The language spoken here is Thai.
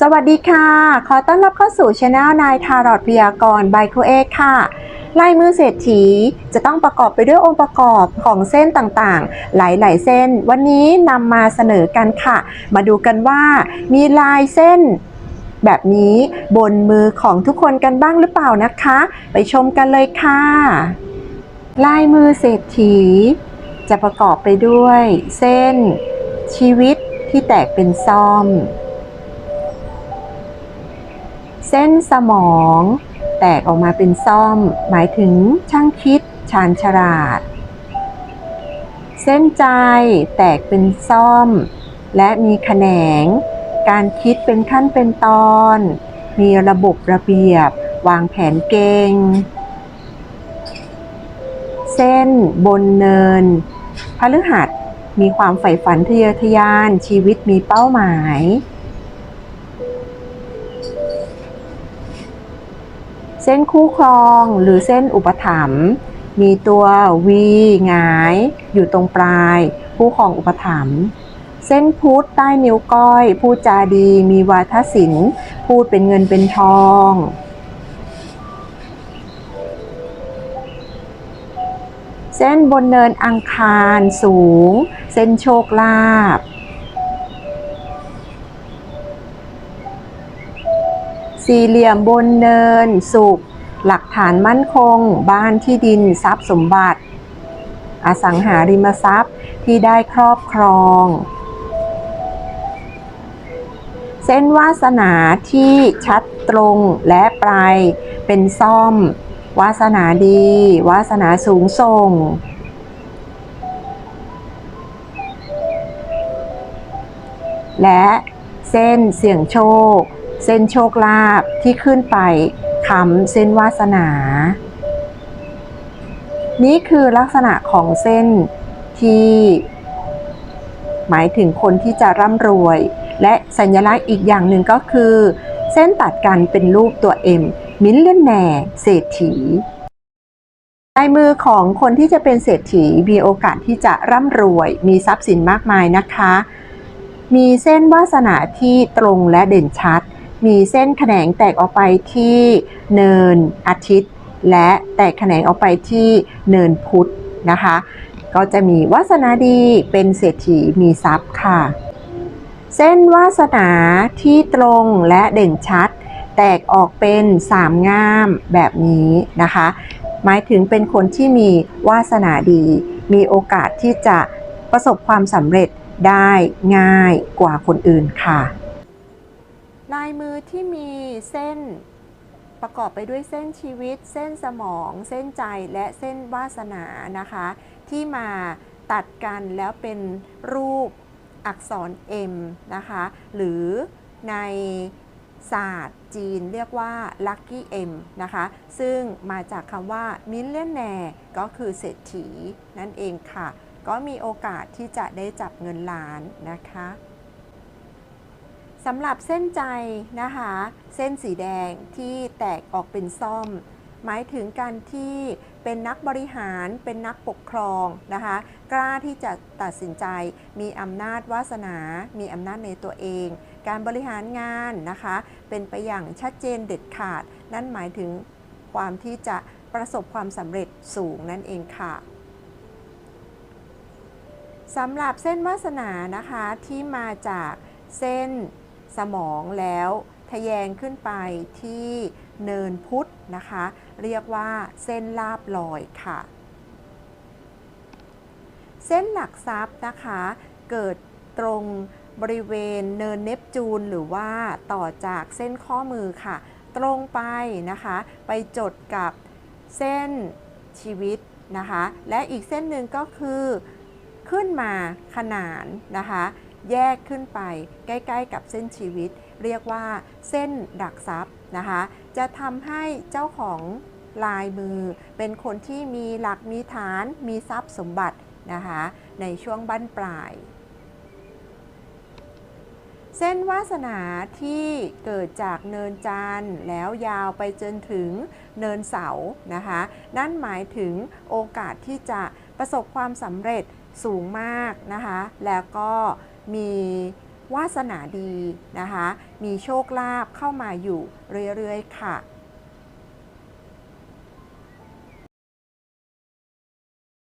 สวัสดีค่ะ ขอต้อนรับเข้าสู่ช anel นายทารอดพยากรณ์บายครูเอกค่ะลายมือเศรษฐีจะต้องประกอบไปด้วยองค์ประกอบของเส้นต่างๆ หลายๆเส้น วันนี้นำมาเสนอกันค่ะ มาดูกันว่ามีลายเส้นแบบนี้บนมือของทุกคนกันบ้างหรือเปล่านะคะ ไปชมกันเลยค่ะ ลายมือเศรษฐี จะประกอบไปด้วย เส้นชีวิตที่แตกเป็นซ่อม เส้นสมอง แตกออกมาเป็นซ่อม หมายถึงช่างคิดชาญฉลาด เส้นใจแตกเป็นซ่อม และมีแขนง การคิดเป็นขั้นเป็นตอน มีระบบระเบียบ วางแผนเก่งเส้นบนเนินพฤหัสมีความใฝ่ฝันทะเยอทะยานชีวิตมีเป้าหมาย เส้นคู่ครองหรือเส้นอุปถัมภ์มีตัววีหงาย อยู่ตรงปลาย คู่ครองอุปถัมภ์เส้นพุทธใต้นิ้วก้อย พูดจาดี มีวาทศิลป์พูดเป็นเงินเป็นทองเส้นบนเนินอังคารสูง เส้นโชคลาภ สี่เหลี่ยมบนเนินสุข หลักฐานมั่นคง บ้านที่ดินทรัพย์สมบัติ อสังหาริมทรัพย์ที่ได้ครอบครอง เส้นวาสนาที่ชัดตรงและปลายเป็นซ่อม วาสนาดี วาสนาสูงส่งและเส้นเสี่ยงโชค เส้นโชคลาภที่ขึ้นไปค้ำเส้นวาสนา นี่คือลักษณะของเส้นที่ หมายถึงคนที่จะร่ำรวย และสัญลักษณ์อีกอย่างหนึ่งก็คือ เส้นตัดกันเป็นรูปตัว M มิลเลนแนร์เศรษฐีลายมือของคนที่จะเป็นเศรษฐีมีโอกาสที่จะร่ำรวย มีทรัพย์สินมากมายนะคะ มีเส้นวาสนาที่ตรงและเด่นชัด มีเส้นแขนงแตกออกไปที่เนินอาทิตย์ และแตกแขนงออกไปที่เนินพุธนะคะ ก็จะมีวาสนาดีเป็นเศรษฐีมีทรัพย์ค่ะ เส้นวาสนาที่ตรงและเด่นชัด แตกออกเป็นสามง่ามแบบนี้นะคะ หมายถึงเป็นคนที่มีวาสนาดี มีโอกาสที่จะประสบความสำเร็จได้ง่ายกว่าคนอื่นค่ะ ลายมือที่มีเส้นประกอบไปด้วยเส้นชีวิต เส้นสมอง เส้นใจและเส้นวาสนานะคะ ที่มาตัดกันแล้วเป็นรูปอักษร M นะคะ หรือในศาสตร์จีนเรียกว่า Lucky M นะคะ ซึ่งมาจากคำว่า Millionaire ก็คือเศรษฐีนั่นเองค่ะ ก็มีโอกาสที่จะได้จับเงินล้านนะคะ สำหรับเส้นใจนะคะ เส้นสีแดงที่แตกออกเป็นซ่อม หมายถึงการที่เป็นนักบริหารเป็นนักปกครองนะคะ กล้าที่จะตัดสินใจ มีอำนาจวาสนา มีอำนาจในตัวเอง การบริหารงานนะคะ เป็นไปอย่างชัดเจนเด็ดขาด นั่นหมายถึงความที่จะประสบความสำเร็จสูงนั่นเองค่ะสำหรับเส้นวาสนานะคะที่มาจากเส้น สมองแล้วทะแยงขึ้นไปที่เนินพุทธนะคะ เรียกว่าเส้นลาบลอยค่ะ เส้นหลักทรัพย์นะคะ เกิดตรงบริเวณเนินเนปจูนหรือว่าต่อจากเส้นข้อมือค่ะ ตรงไปนะคะ ไปจดกับเส้นชีวิตนะคะ และอีกเส้นหนึ่งก็คือขึ้นมาขนานนะคะ แยกขึ้นไปใกล้ ๆ กับเส้นชีวิต เรียกว่าเส้นดักทรัพย์นะคะ จะทำให้เจ้าของลายมือ เป็นคนที่มีหลักมีฐานมีทรัพย์สมบัตินะคะ ในช่วงบั้นปลาย เส้นวาสนาที่เกิดจากเนินจันแล้วยาวไปจนถึงเนินเสานะคะ นั่นหมายถึงโอกาสที่จะประสบความสำเร็จสูงมากนะคะ แล้วก็ มีวาสนาดีนะคะ มีโชคลาภเข้ามาอยู่เรื่อยๆค่ะ